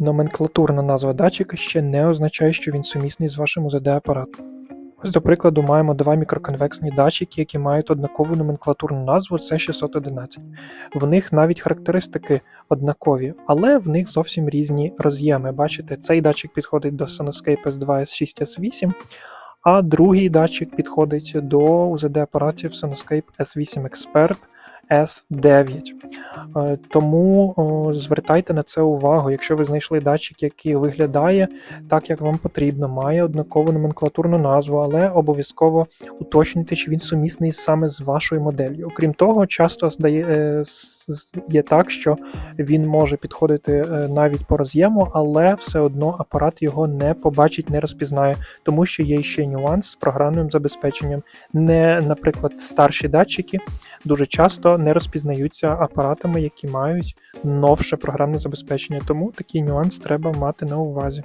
Номенклатурна назва датчика ще не означає, що він сумісний з вашим УЗД-апаратом. Ось, до прикладу, маємо два мікроконвексні датчики, які мають однакову номенклатурну назву C611. В них навіть характеристики однакові, але в них зовсім різні роз'єми. Бачите, цей датчик підходить до Sonoscape S2 S6 S8, а другий датчик підходить до УЗД-апаратів Sonoscape S8 Expert S9. Е, Тому звертайте на це увагу, якщо ви знайшли датчик, який виглядає так, як вам потрібно, має однакову номенклатурну назву, але обов'язково уточнюйте, чи він сумісний саме з вашою моделлю. Окрім того, часто здає, е, є так, що він може підходити е, навіть по роз'єму, але все одно апарат його не побачить, не розпізнає, тому що є ще нюанс з програмним забезпеченням. Не, наприклад, старші датчики дуже часто не розпізнаються апаратами, які мають новше програмне забезпечення. Тому такий нюанс треба мати на увазі.